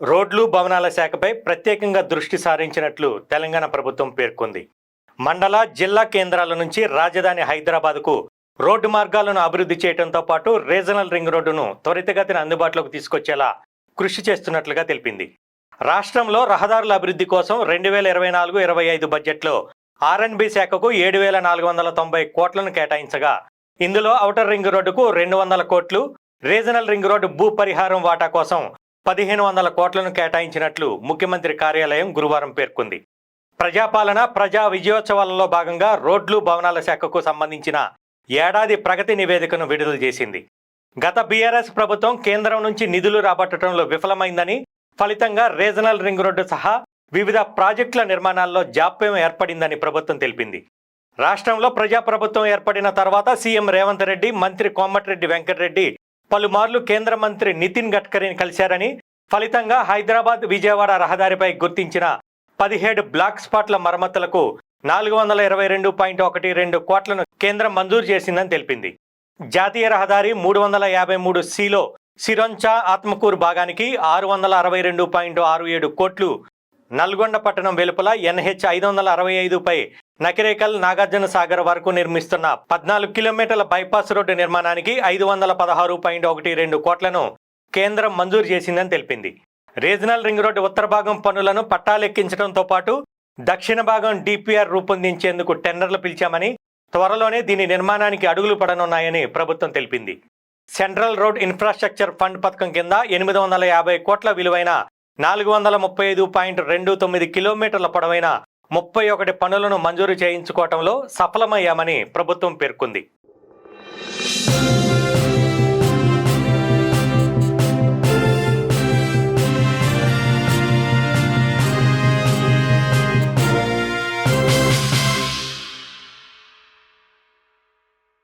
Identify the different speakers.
Speaker 1: రోడ్లు భవనాల శాఖపై ప్రత్యేకంగా దృష్టి సారించినట్లు తెలంగాణ ప్రభుత్వం పేర్కొంది. మండల జిల్లా కేంద్రాల నుంచి రాజధాని హైదరాబాద్కు రోడ్డు మార్గాలను అభివృద్ధి చేయడంతో పాటు రీజనల్ రింగ్ రోడ్డును త్వరితగతిన అందుబాటులోకి తీసుకొచ్చేలా కృషి చేస్తున్నట్లుగా తెలిపింది. రాష్ట్రంలో రహదారుల అభివృద్ధి కోసం రెండు వేల ఇరవై నాలుగు ఇరవై ఐదు బడ్జెట్లో ఆర్ఎన్బి శాఖకు ఏడు వేల నాలుగు వందల తొంభై కోట్లను కేటాయించగా ఇందులో ఔటర్ రింగ్ రోడ్డుకు రెండు వందల కోట్లు రీజనల్ రింగ్ రోడ్డు భూ పరిహారం వాటా కోసం పదిహేను వందల కోట్లను కేటాయించినట్లు ముఖ్యమంత్రి కార్యాలయం గురువారం పేర్కొంది. ప్రజాపాలన ప్రజా విజయోత్సవాలలో భాగంగా రోడ్లు భవనాల శాఖకు సంబంధించిన ఏడాది ప్రగతి నివేదికను విడుదల చేసింది. గత బీఆర్ఎస్ ప్రభుత్వం కేంద్రం నుంచి నిధులు రాబట్టడంలో విఫలమైందని ఫలితంగా రీజనల్ రింగ్ రోడ్డు సహా వివిధ ప్రాజెక్టుల నిర్మాణాల్లో జాప్యం ఏర్పడిందని ప్రభుత్వం తెలిపింది. రాష్ట్రంలో ప్రజాప్రభుత్వం ఏర్పడిన తర్వాత సీఎం రేవంత్ రెడ్డి మంత్రి కోమటిరెడ్డి వెంకటరెడ్డి పలుమార్లు కేంద్ర మంత్రి నితిన్ గడ్కరీని కలిశారని ఫలితంగా హైదరాబాద్ విజయవాడ రహదారిపై గుర్తించిన పదిహేడు బ్లాక్ స్పాట్ల మరమ్మతులకు నాలుగు వందల ఇరవై రెండు పాయింట్ ఒకటి రెండు కోట్లను కేంద్రం మంజూరు చేసిందని తెలిపింది. జాతీయ రహదారి మూడు వందల యాభై మూడు సిలో సిరొంచా ఆత్మకూరు భాగానికి ఆరు వందల అరవై రెండు పాయింట్ ఆరు ఏడు కోట్లు నల్గొండ పట్టణం వెలుపల ఎన్హెచ్ ఐదు వందల అరవై ఐదుపై నకిరేకల్ నాగార్జున సాగర్ వరకు నిర్మిస్తున్న పద్నాలుగు కిలోమీటర్ల బైపాస్ రోడ్డు నిర్మాణానికి ఐదు వందల పదహారు పాయింట్ ఒకటి రెండు కోట్లను కేంద్రం మంజూరు చేసిందని తెలిపింది. రీజనల్ రింగ్ రోడ్డు ఉత్తర భాగం పనులను పట్టాలెక్కించడంతో పాటు దక్షిణ భాగం డిపిఆర్ రూపొందించేందుకు టెండర్లు పిలిచామని త్వరలోనే దీని నిర్మాణానికి అడుగులు పడనున్నాయని ప్రభుత్వం తెలిపింది. సెంట్రల్ రోడ్ ఇన్ఫ్రాస్ట్రక్చర్ ఫండ్ పథకం కింద ఎనిమిది వందల యాభై కోట్ల విలువైన నాలుగు వందల ముప్పై ఐదు పాయింట్ రెండు తొమ్మిది కిలోమీటర్ల పొడవైన ముప్పై ఒకటి పనులను మంజూరు చేయించుకోవటంలో సఫలమయ్యామని ప్రభుత్వం పేర్కొంది.